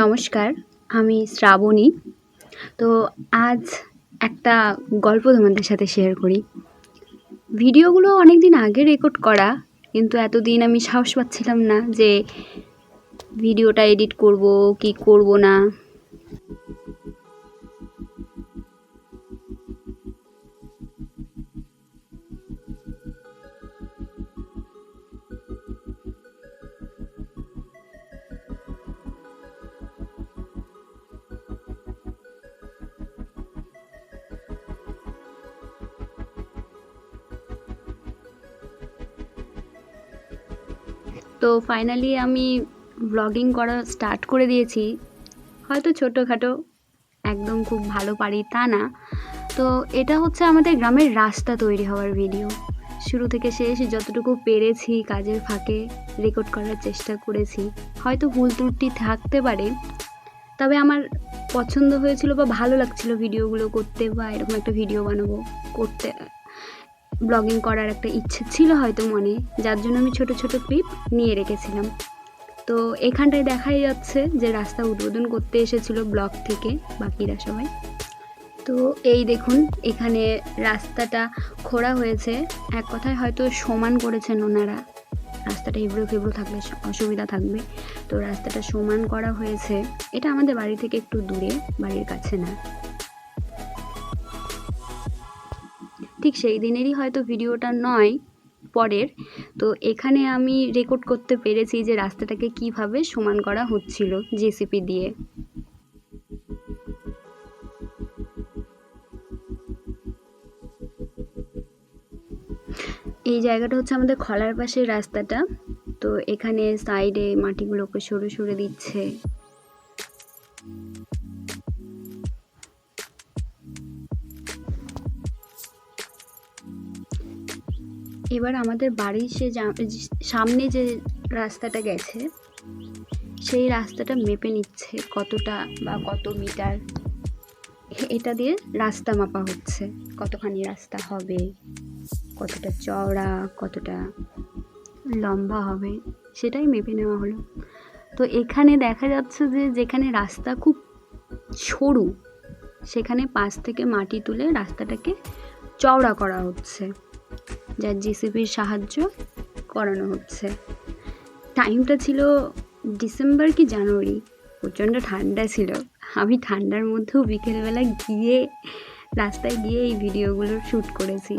নমস্কার, আমি শ্রাবণী। তো আজ একটা গল্প তোমাদের সাথে শেয়ার করি। ভিডিওগুলো অনেক দিন আগে রেকর্ড করা, কিন্তু এতদিন আমি সাহস পাচ্ছিলাম না যে ভিডিওটা এডিট করব, কি করব না। তো ফাইনালি আমি ব্লগিং করা স্টার্ট করে দিয়েছি। হয়তো ছোটোখাটো, একদম খুব ভালো পারি তা না। তো এটা হচ্ছে আমাদের গ্রামের রাস্তা তৈরি হওয়ার ভিডিও শুরু থেকে শেষ যতটুকু পেরেছি কাজের ফাঁকে রেকর্ড করার চেষ্টা করেছি। হয়তো ভুল ত্রুটি থাকতে পারে, তবে আমার পছন্দ হয়েছিল বা ভালো লাগছিল ভিডিওগুলো করতে বা এরকম একটা ভিডিও বানাবো, করতে। ব্লগিং করার একটা ইচ্ছে ছিল হয়তো মনে, যার জন্য আমি ছোট ছোট ক্লিপ নিয়ে রেখেছিলাম। তো এখানটায় দেখাই যাচ্ছে যে রাস্তা উদ্বোধন করতে এসেছিল ব্লক থেকে বাকিরা সবাই। তো এই দেখুন, এখানে রাস্তাটা খোঁড়া হয়েছে। এক কথায় হয়তো সমান করেছেন ওনারা। রাস্তাটা এবড়ো খেবড়ো থাকলে অসুবিধা থাকবে। তো রাস্তাটা সমান করা হয়েছে। এটা আমাদের বাড়ি থেকে একটু দূরে, বাড়ির কাছে না। ঠিক সেই দিনেরই হয়তো ভিডিওটা নয়, পরের। তো এখানে আমি রেকর্ড করতে পেরেছি যে রাস্তাটাকে কীভাবে সমান করা হচ্ছিল জেসিপি দিয়ে। এই জায়গাটা হচ্ছে আমাদের খলার পাশের রাস্তাটা। তো এখানে সাইডে মাটিগুলোকে সরু সরে দিচ্ছে। এবার আমাদের বাড়ির সে সামনে যে রাস্তাটা গেছে, সেই রাস্তাটা মেপে নিচ্ছে কতটা বা কত মিটার। এটা দিয়ে রাস্তা মাপা হচ্ছে, কতখানি রাস্তা হবে, কতটা চওড়া, কতটা লম্বা হবে, সেটাই মেপে নেওয়া হলো। তো এখানে দেখা যাচ্ছে যে যেখানে রাস্তা খুব সরু, সেখানে পাশ থেকে মাটি তুলে রাস্তাটাকে চওড়া করা হচ্ছে। যার জিসিপির সাহায্য করানো হচ্ছে। টাইমটা ছিল ডিসেম্বর কি জানুয়ারি প্রচণ্ড ঠান্ডা ছিল। আমি ঠান্ডার মধ্যেও বিকেলবেলা গিয়ে রাস্তায় গিয়ে এই ভিডিওগুলো শ্যুট করেছি।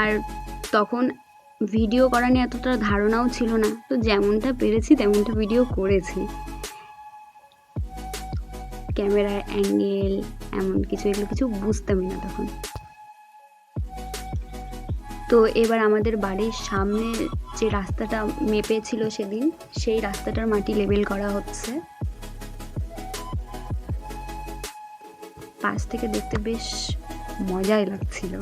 আর তখন ভিডিও করা নিয়ে এতটা ধারণাও ছিল না। তো যেমনটা পেরেছি, তেমনটা ভিডিও করেছি। ক্যামেরার অ্যাঙ্গেল এমন কিছু, এগুলো কিছু বুঝতামই না তখন। তো এবার আমাদের বাড়ির সামনে যে রাস্তাটা মেপে ছিল সেদিন, সেই রাস্তাটার মাটি লেবেল করা হচ্ছে। পাশ থেকে দেখতে বেশ মজাই লাগছিল।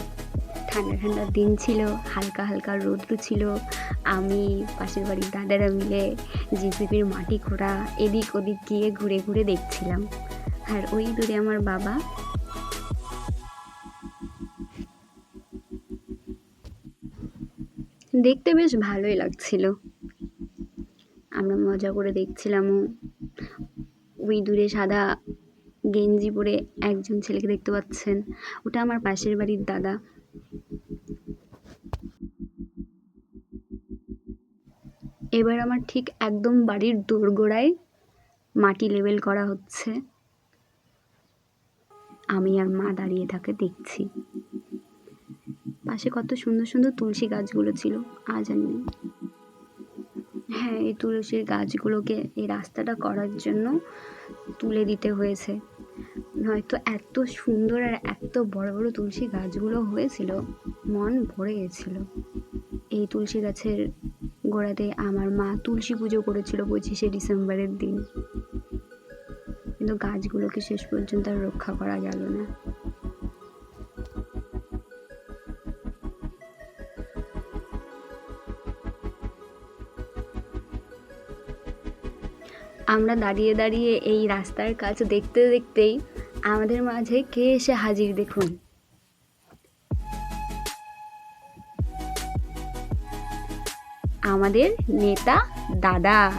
ঠান্ডা ঠান্ডা দিন ছিল, হালকা হালকা রৌদ্র ছিল। আমি, পাশের বাড়ির দাদারা মিলে জিসিপির মাটি খোঁড়া, এদিক ওদিক গিয়ে ঘুরে ঘুরে দেখছিলাম। আর ওই দূরে আমার বাবা দেখতে বেশ ভালোই লাগছিল। আমরা মজা করে দেখছিলামও ওই দূরে সাদা গেঞ্জি পরে একজন ছেলেকে দেখতে পাচ্ছেন। ওটা আমার পাশের বাড়ির দাদা। এবার আমার ঠিক একদম বাড়ির দোরগোড়ায় মাটি লেবেল করা হচ্ছে। আমি আর মা দাঁড়িয়ে থাকে দেখছি। পাশে কত সুন্দর সুন্দর তুলসী গাছগুলো ছিল, আজ আর নেই হ্যাঁ এই তুলসীর গাছগুলোকে এই রাস্তাটা করার জন্য তুলে দিতে হয়েছে। নয়তো এত সুন্দর আর এত বড় বড় তুলসী গাছগুলো হয়েছিল, মন ভরে গেছিল। এই তুলসী গাছের গোড়াতে আমার মা তুলসী পুজো করেছিল পঁচিশে ডিসেম্বরের দিন। কিন্তু গাছগুলোকে শেষ পর্যন্ত আর রক্ষা করা গেল না। আমরা দাঁড়িয়ে দাঁড়িয়ে এই রাস্তার কাজ দেখতে দেখতেই আমাদের মাঝে কে এসে হাজির দেখুন? আমাদের নেতা দাদা।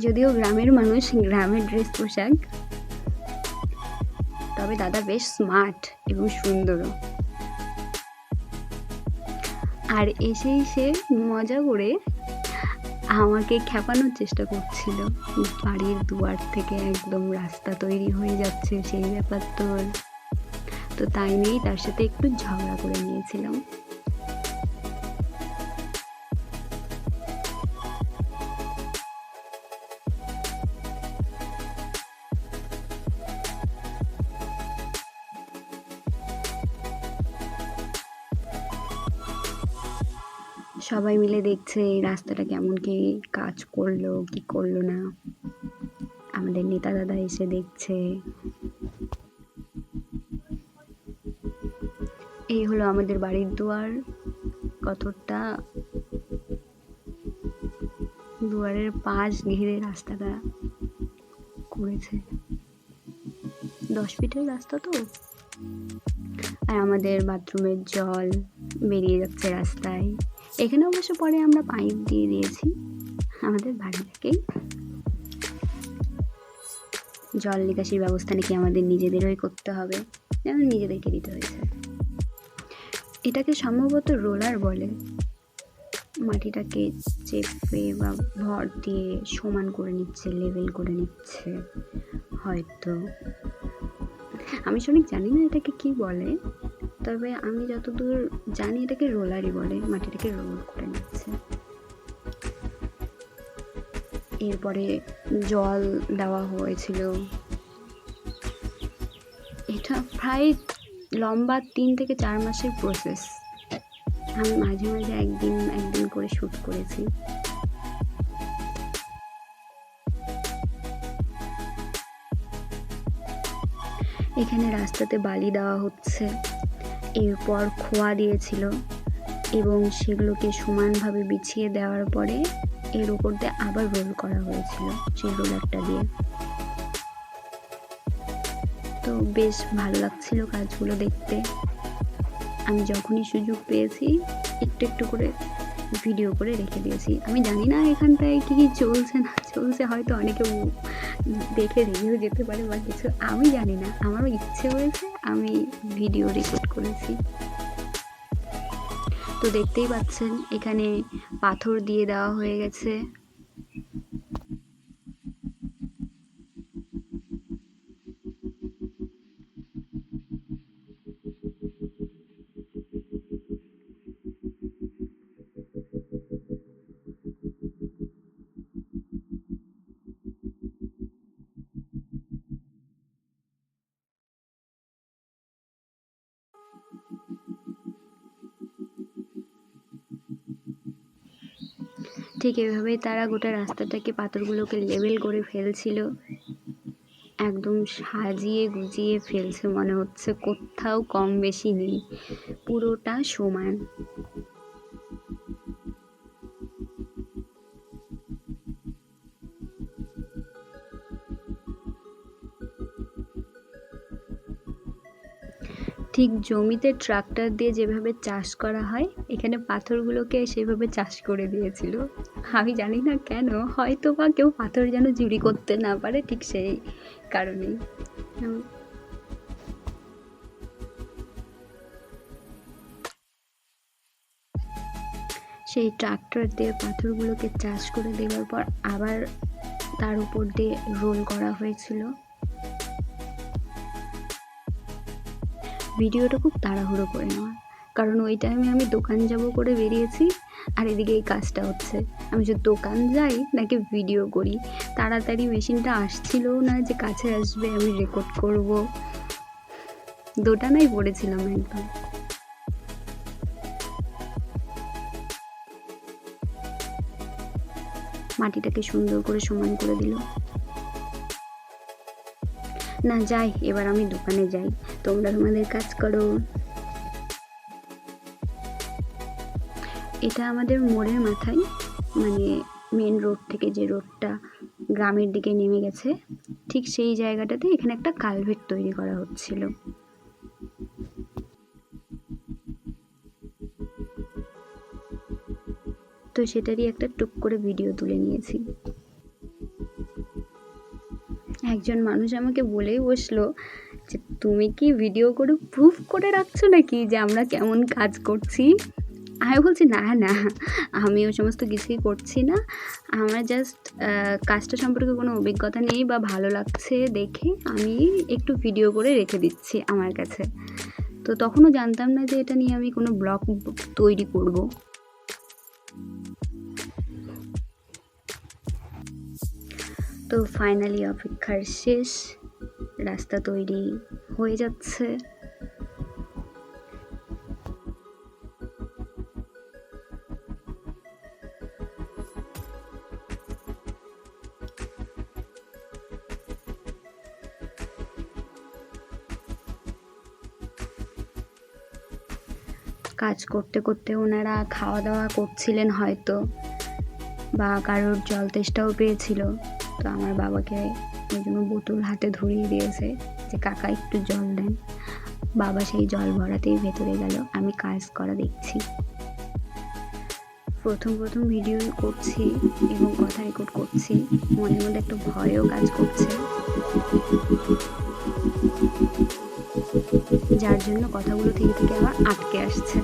যদিও গ্রামের মানুষ, গ্রামের ড্রেস পোশাক, তবে দাদা বেশ স্মার্ট এবং সুন্দরও। আর এসেই সে মজা করে আমাকে খেপানোর চেষ্টা করছিল। বাড়ির দুয়ার থেকে একদম রাস্তা তৈরি হয়ে যাচ্ছে সেই ব্যাপার তো। তো তাই নিয়েই তার সাথে একটু ঝগড়া করে নিয়েছিলাম। সবাই মিলে দেখছে এই রাস্তাটা কেমন কি কাজ করল, কি করল না। আমাদের নেতা দাদা এসে দেখছে। এই হলো আমাদের বাড়ির দুয়ার, কতটা দুয়ারের পাশ ঘিরে রাস্তাটা করেছে। দশ ফিটের রাস্তা তো। আর আমাদের বাথরুমের জল বেরিয়ে যাচ্ছে রাস্তায়। এখানে অবশ্য পরে আমরা পাইপ দিয়ে দিয়েছি আমাদের বাড়ি থেকেই জল নিকাশির ব্যবস্থা নাকি আমাদের নিজেদেরই করতে হবে যেমন নিজেদেরকে দিতে হয়েছে এটাকে সম্ভবত রোলার বলে। মাটিটাকে চেপে বা ভর দিয়ে সমান করে নিচ্ছে লেভেল করে নিচ্ছে, হয়তো। আমি সঠিক জানি না এটাকে কি বলে। তবে আমি যতদূর জানি এটাকে রোলারই বলে, মাটিটাকে রোল করে নিচ্ছে। এরপরে জল দেওয়া হয়েছিল। এটা প্রায় লম্বা তিন থেকে চার মাসের প্রসেস আমি মাঝে মাঝে একদিন একদিন করে শ্যুট করেছি। এখানে রাস্তাতে বালি দেওয়া হচ্ছে। এরপর খোয়া দিয়েছিল এবং সেগুলোকে সমানভাবে বিছিয়ে দেওয়ার পরে এর উপর দিয়ে আবার রোল করা হয়েছিল সেই রোলারটা দিয়ে। তো বেশ ভালো লাগছিল কাজগুলো দেখতে। আমি যখনই সুযোগ পেয়েছি, একটু একটু করে ভিডিও করে রেখে দিয়েছি। আমি জানি না এখানটায় কী কী চলছে না চলছে, হয়তো অনেকে দেখে রেগেও যেতে পারে বা কিছু। আমি জানি না, আমারও ইচ্ছে হয়েছে আমি ভিডিও রেকর্ড করেছি। তো দেখতেই পাচ্ছেন, এখানে পাথর দিয়ে দেওয়া হয়ে গেছে। ঠিক এভাবেই তারা গোটা রাস্তাটাকে পাথরগুলোকে লেবেল করে ফেলছিল। একদম সাজিয়ে গুজিয়ে ফেলছে মনে হচ্ছে, কোথাও কম বেশি নেই, পুরোটা সমান। ঠিক জমিতে ট্রাক্টর দিয়ে যেভাবে চাষ করা হয়, এখানে পাথরগুলোকে সেভাবে চাষ করে দিয়েছিল। আমি জানি না কেন, হয়তো বা কেউ পাথর যেন চুরি করতে না পারে, ঠিক সেই কারণেই। সেই ট্রাক্টর দিয়ে পাথরগুলোকে চাষ করে দেওয়ার পর আবার তার উপর দিয়ে রোল করা হয়েছিল। ভিডিওটা খুব তাড়াহুড়ো করে নেওয়া। কারণ ওই টাইমে আমি দোকান যাব করে বেরিয়েছি। আর এদিকে এই কাজটা হচ্ছে। আমি যে দোকান যাই নাকি ভিডিও করি, তাড়াতাড়ি মেশিনটা আসছিলও না যে কাছে আসবে, আমি রেকর্ড করব। দোটানাই পড়েছিলাম একদম। মাটিটাকে সুন্দর করে সমান করে দিল। না, যাই, এবার আমি দোকানে যাই। তোমরা তোমাদের কাজ করো। এটা আমাদের মোড়ের মাথায় মানে মেন রোড থেকে যে রোডটা গ্রামের দিকে নেমে গেছে, ঠিক সেই জায়গাটাতে এখানে একটা কালভেট তৈরি করা হচ্ছিল। তো সেটারই একটা টুক করে ভিডিও তুলে নিয়েছি। একজন মানুষ আমাকে বলেই বসল যে, তুমি কি ভিডিও করে প্রুফ করে রাখছো নাকি যে আমরা কেমন কাজ করছি? আমি বলছি, না না আমি ওই সমস্ত কিছুই করছি না। আমার জাস্ট কাজটা সম্পর্কে কোনো অভিজ্ঞতা নেই বা ভালো লাগছে দেখে আমি একটু ভিডিও করে রেখে দিচ্ছি আমার কাছে। তো তখনও জানতাম না যে এটা নিয়ে আমি কোনো ব্লগ তৈরি করব। তো ফাইনালি অপেক্ষার শেষ। রাস্তা তৈরি হয়ে যাচ্ছে। কাজ করতে করতে ওনারা খাওয়া দাওয়া করছিলেন হয়তো বা কারোর জল তেষ্টাও পেয়েছিল। তো আমার বাবাকে ওই জন্য বোতল হাতে ধরিয়ে দিয়েছে যে, কাকা, একটু জল দেন। বাবা সেই জল ভরাতেই ভেতরে গেল। আমি কাজ করা দেখছি। প্রথম প্রথম ভিডিও করছি এবং কথা রেকর্ড করছি। মনের মধ্যে একটা ভয়ও কাজ করছে। যার জন্য কথাগুলো থেকে থেকে আমার আটকে আসছে।